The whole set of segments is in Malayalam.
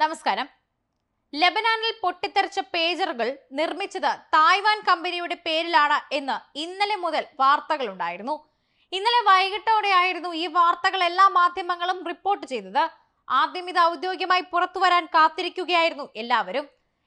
നമസ്കാരം. ലബനാനിൽ പൊട്ടിത്തെറിച്ച പേജറുകൾ നിർമ്മിച്ചത് തായ്വാൻ കമ്പനിയുടെ പേരിലാണ് എന്ന് ഇന്നലെ മുതൽ വാർത്തകളുണ്ടായിരുന്നു ഇന്നലെ വൈകിട്ടോടെയായിരുന്നു ഈ വാർത്തകൾ എല്ലാ മാധ്യമങ്ങളും റിപ്പോർട്ട് ചെയ്തത്. ആദ്യം ഇത് ഔദ്യോഗികമായി പുറത്തു വരാൻ കാത്തിരിക്കുകയായിരുന്നു എല്ലാവരും.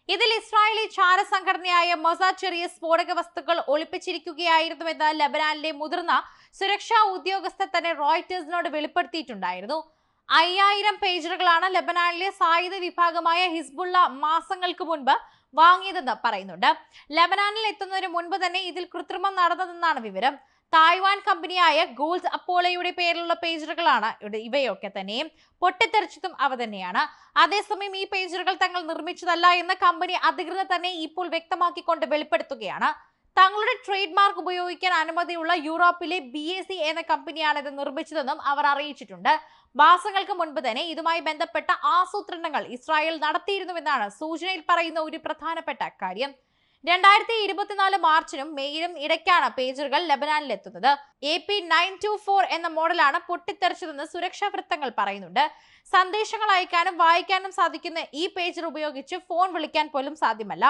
ഇതിൽ ഇസ്രായേലി ചാര സംഘടനയായ മൊസാ ചെറിയ സ്ഫോടക വസ്തുക്കൾ ഒളിപ്പിച്ചിരിക്കുകയായിരുന്നുവെന്ന് ലബനാനിലെ മുതിർന്ന സുരക്ഷാ ഉദ്യോഗസ്ഥർ തന്നെ റോയിറ്റേഴ്സിനോട് വെളിപ്പെടുത്തിയിട്ടുണ്ടായിരുന്നു. അയ്യായിരം പേജറുകളാണ് ലബനാനിലെ സായുധ വിഭാഗമായ ഹിസ്ബുള്ള മാസങ്ങൾക്ക് മുൻപ് വാങ്ങിയതെന്ന് പറയുന്നുണ്ട്. ലബനാനിൽ എത്തുന്നതിന് മുൻപ് തന്നെ ഇതിൽ കൃത്രിമം നടന്നതെന്നാണ് വിവരം. തായ്വാൻ കമ്പനിയായ ഗോൾഡ് അപ്പോളയുടെ പേരിലുള്ള പേജറുകളാണ് ഇവയൊക്കെ തന്നെയും പൊട്ടിത്തെറിച്ചതും അവ തന്നെയാണ്. അതേസമയം ഈ പേജറുകൾ തങ്ങൾ നിർമ്മിച്ചതല്ല എന്ന് കമ്പനി അധികൃതർ തന്നെ ഇപ്പോൾ വ്യക്തമാക്കിക്കൊണ്ട് വെളിപ്പെടുത്തുകയാണ്. തങ്ങളുടെ ട്രേഡ് മാർക്ക് ഉപയോഗിക്കാൻ അനുമതിയുള്ള യൂറോപ്പിലെ ബി എ സി എന്ന കമ്പനിയാണ് ഇത് നിർമ്മിച്ചതെന്നും അവർ അറിയിച്ചിട്ടുണ്ട്. മാസങ്ങൾക്ക് മുൻപ് തന്നെ ഇതുമായി ബന്ധപ്പെട്ട ആസൂത്രണങ്ങൾ ഇസ്രായേൽ നടത്തിയിരുന്നുവെന്നാണ് സൂചനയിൽ പറയുന്ന ഒരു പ്രധാനപ്പെട്ട കാര്യം. രണ്ടായിരത്തി ഇരുപത്തിനാല് മാർച്ചിനും മെയ്യിലും ഇടയ്ക്കാണ് പേജറുകൾ ലബനാനിൽ എത്തുന്നത് A P nine two four എന്ന മോഡലാണ് പൊട്ടിത്തെറിച്ചതെന്ന് സുരക്ഷാ വൃത്തങ്ങൾ പറയുന്നുണ്ട്. സന്ദേശങ്ങൾ അയക്കാനും വായിക്കാനും സാധിക്കുന്ന ഈ പേജർ ഉപയോഗിച്ച് ഫോൺ വിളിക്കാൻ പോലും സാധ്യമല്ല.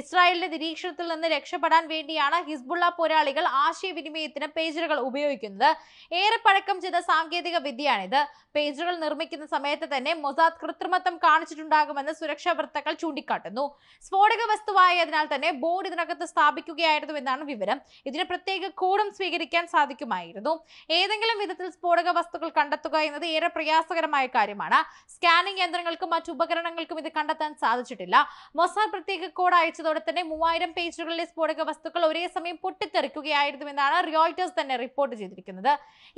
ഇസ്രായേലിന്റെ നിരീക്ഷണത്തിൽ നിന്ന് രക്ഷപ്പെടാൻ വേണ്ടിയാണ് ഹിസ്ബുള്ള പോരാളികൾ ആശയവിനിമയത്തിന് പേജറുകൾ ഉപയോഗിക്കുന്നത്. ഏറെ പഴക്കം ചെയ്ത സാങ്കേതിക വിദ്യയാണിത്. പേജറുകൾ നിർമ്മിക്കുന്ന സമയത്ത് തന്നെ മൊസാദ് കൃത്രിമത്വം കാണിച്ചിട്ടുണ്ടാകുമെന്ന് സുരക്ഷാ വൃത്തങ്ങൾ ചൂണ്ടിക്കാട്ടുന്നു. സ്ഫോടക വസ്തുവായതിനാൽ തന്നെ ബോർഡ് ഇതിനകത്ത് സ്ഥാപിക്കുകയായിരുന്നു എന്നാണ് വിവരം. ഇതിന് പ്രത്യേക കോഡും സ്വീകരിക്കാൻ സാധിക്കുമായിരുന്നു. ഏതെങ്കിലും വിധത്തിൽ സ്ഫോടക വസ്തുക്കൾ കണ്ടെത്തുക എന്നത് ഏറെ പ്രയാസകരമായ കാര്യമാണ്. സ്കാനിംഗ് യന്ത്രങ്ങൾക്കും മറ്റു ഉപകരണങ്ങൾക്കും ഇത് കണ്ടെത്താൻ സാധിച്ചിട്ടില്ല. മൊസാദ് പ്രത്യേക കോഡ് അയച്ചതോടെ തന്നെ മൂവായിരം പേജുകളിലെ സ്ഫോടക വസ്തുക്കൾ ഒരേ സമയം പൊട്ടിത്തെറിക്കുകയായിരുന്നു എന്നാണ് റിയോൾട്ടേഴ്സ് തന്നെ റിപ്പോർട്ട് ചെയ്തിരിക്കുന്നത്.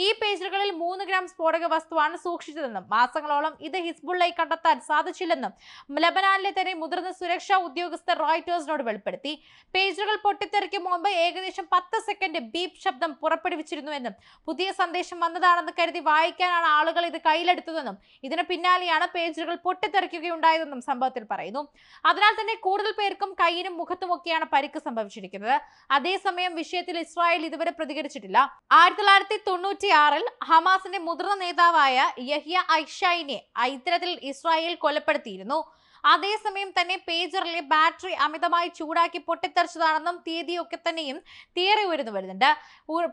ഈ പേജുകളിൽ മൂന്ന് ഗ്രാം സ്ഫോടക വസ്തുവാണ് സൂക്ഷിച്ചതെന്നും മാസങ്ങളോളം ഇത് ഹിസ്ബുള്ളയെ കണ്ടെത്താൻ സാധിച്ചില്ലെന്നും ലബനാനിലെ തന്നെ മുതിർന്ന സുരക്ഷാ ഉദ്യോഗസ്ഥർ റോയിറ്റേഴ്സിനോട് വെളിപ്പെടുത്തി. പേജുകൾ പൊട്ടിത്തെറിക്കും മുമ്പ് ഏകദേശം പത്ത് സെക്കൻഡ് ബീപ് ശബ്ദം പുറപ്പെടുവിച്ചിരുന്നുവെന്നും പുതിയ സന്ദേശം വന്നതാണെന്ന് കരുതി വായിക്കാനാണ് ആളുകൾ ഇത് കയ്യിലെടുത്തതെന്നും ഇതിന് പിന്നാലെയാണ് പേജുകൾ പൊട്ടിത്തെറിക്കുകയുണ്ടായതെന്നും സംഭവത്തിൽ പറയുന്നു. അതിനാൽ തന്നെ കൂടുതൽ പേർക്കും കയ്യിനും മുഖത്തുമൊക്കെയാണ് പരിക്ക് സംഭവിച്ചിരിക്കുന്നത്. അതേസമയം വിഷയത്തിൽ ഇസ്രായേൽ ഇതുവരെ പ്രതികരിച്ചിട്ടില്ല. ആയിരത്തി തൊള്ളായിരത്തി തൊണ്ണൂറ്റി ആറിൽ ഹമാസിന്റെ മുതിർന്ന നേതാവായ യഹ്യ ഐഷൈനെ ഇത്തരത്തിൽ ഇസ്രായേൽ കൊലപ്പെടുത്തിയിരുന്നു. അതേസമയം തന്നെ പേജറിലെ ബാറ്ററി അമിതമായി ചൂടാക്കി പൊട്ടിത്തെറിച്ചതാണെന്നും തീയതിയൊക്കെ തന്നെയും തിയറി ഉയർന്നു വരുന്നുണ്ട്.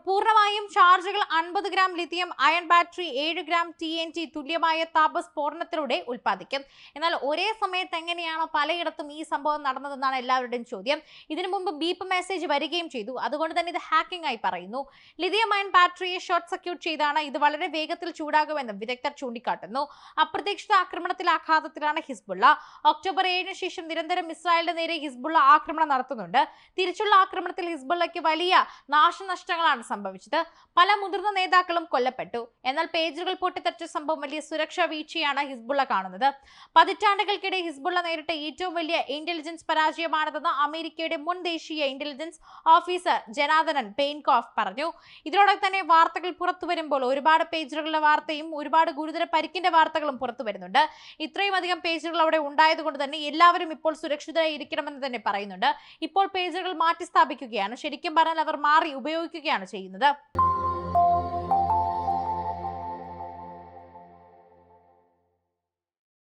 പൂർണമായും ചാർജുകൾ അൻപത് ഗ്രാം ലിഥിയം അയൺ ബാറ്ററി ഏഴ് ഗ്രാം ടി എൻ ടി തുല്യമായ താപസ്ഫോടനത്തിലൂടെ ഉൽപ്പാദിക്കും. എന്നാൽ ഒരേ സമയത്ത് എങ്ങനെയാണ് പലയിടത്തും ഈ സംഭവം നടന്നതെന്നാണ് എല്ലാവരുടെയും ചോദ്യം. ഇതിനു മുമ്പ് ബീപ്പ് മെസ്സേജ് വരികയും ചെയ്തു. അതുകൊണ്ട് തന്നെ ഇത് ഹാക്കിംഗ് ആയി പറയുന്നു. ലിഥിയം അയൺ ബാറ്ററിയെ ഷോർട്ട് സർക്യൂട്ട് ചെയ്താണ് ഇത് വളരെ വേഗത്തിൽ ചൂടാകുമെന്നും വിദഗ്ധർ ചൂണ്ടിക്കാട്ടുന്നു. അപ്രതീക്ഷിത ആക്രമണത്തിൽ ആഘാതത്തിലാണ് ഹിസ്ബുള്ള. ഒക്ടോബർ ഏഴിന് ശേഷം നിരന്തരം ഇസ്രായേലിന്റെ നേരെ ഹിസ്ബുള്ള ആക്രമണം നടത്തുന്നുണ്ട്. തിരിച്ചുള്ള ആക്രമണത്തിൽ ഹിസ്ബുള്ളയ്ക്ക് വലിയ നാശനഷ്ടങ്ങളാണ് സംഭവിച്ചത്. പല മുതിർന്ന നേതാക്കളും കൊല്ലപ്പെട്ടു. എന്നാൽ പേജുകൾ പൊട്ടിത്തെറിച്ച സംഭവം വലിയ സുരക്ഷാ വീഴ്ചയാണ് ഹിസ്ബുള്ള കാണുന്നത്. പതിറ്റാണ്ടുകൾക്കിടെ ഹിസ്ബുള്ള നേരിട്ട ഏറ്റവും വലിയ ഇന്റലിജൻസ് പരാജയമാണിതെന്ന് അമേരിക്കയുടെ മുൻ ദേശീയ ഇന്റലിജൻസ് ഓഫീസർ ജനാദനൻ പെയിൻകോഫ് പറഞ്ഞു. ഇതിനോടൊപ്പം തന്നെ വാർത്തകൾ പുറത്തു വരുമ്പോൾ ഒരുപാട് പേജുകളുടെ വാർത്തയും ഒരുപാട് ഗുരുതര പരിക്കിന്റെ വാർത്തകളും പുറത്തു വരുന്നുണ്ട്. ഇത്രയും അധികം പേജുകൾ അവിടെ ഉണ്ടായതുകൊണ്ട് തന്നെ എല്ലാവരും ഇപ്പോൾ സുരക്ഷിതരായി ഇരിക്കണമെന്ന് തന്നെ പറയുന്നുണ്ട്. ഇപ്പോൾ പേജുകൾ മാറ്റി സ്ഥാപിക്കുകയാണ് ശരിക്കും പറഞ്ഞാൽ അവർ മാറി ഉപയോഗിക്കുകയാണ് ചെയ്യുന്നത്.